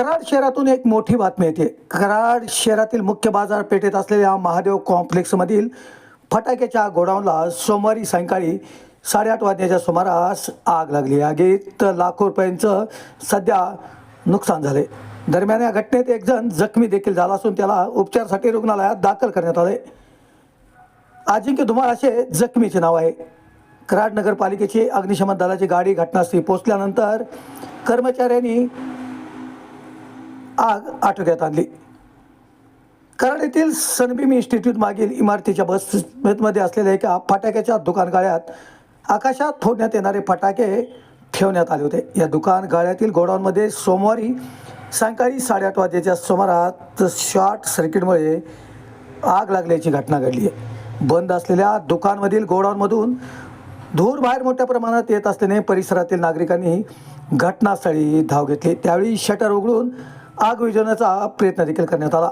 कराड शहरातून एक मोठी बातमी येते. कराड शहरातील मुख्य बाजारपेठेत असलेल्या महादेव कॉम्प्लेक्समधील फटाक्याच्या गोडाऊनला सोमवारी सायंकाळी साडेआठ वाजण्याच्या सुमारास आग लागली. आगीत लाखो रुपयांचं सध्या नुकसान झाले दरम्यान या घटनेत एक जण जखमी देखील झाला असून त्याला उपचारासाठी रुग्णालयात दाखल करण्यात आले अजिंक्य धुमाळ असे जखमीचे नाव आहे. कराड नगरपालिकेची अग्निशमन दलाची गाडी घटनास्थळी पोहोचल्यानंतर कर्मचाऱ्यांनी आग आटोक्यात आणली. कराड येथील सनबीम इन्स्टिट्यूट मागील इमारतीच्या बसमध्ये असलेल्या एका फटाक्याच्या दुकानगाळ्यात आकाशात फोडण्यात येणारे फटाके ठेवण्यात आले होते. या दुकान गाळ्यातील गोडाऊनमध्ये सोमवारी सायंकाळी साडेआठ वाजेच्या सुमारात शॉर्ट सर्किटमुळे आग लागल्याची घटना घडली आहे. बंद असलेल्या दुकानमधील गोडाऊनमधून धूर बाहेर मोठ्या प्रमाणात येत असल्याने परिसरातील नागरिकांनी घटनास्थळी धाव घेतली. त्यावेळी शटर उघडून आग विझवण्याचा प्रयत्न देखील करण्यात आला.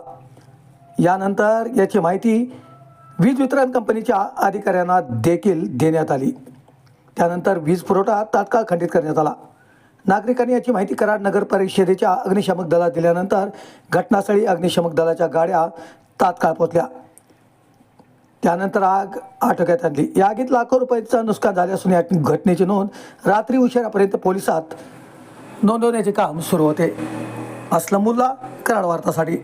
यानंतर याची माहिती वीज वितरण कंपनीच्या अधिकाऱ्यांना देखील देण्यात आली. त्यानंतर वीज पुरवठा तात्काळ खंडित करण्यात आला. नागरिकांनी याची माहिती कराड नगर परिषदेच्या अग्निशामक दलात दिल्यानंतर घटनास्थळी अग्निशामक दलाच्या गाड्या तात्काळ पोहोचल्या. त्यानंतर आग आटोक्यात आणली. या आगीत लाखो रुपयांचं नुकसान झाले असून या घटनेची नोंद रात्री उशिरापर्यंत पोलिसात नोंदवण्याचे काम सुरू होते. असलमुल्ला कराड वार्तासाठी.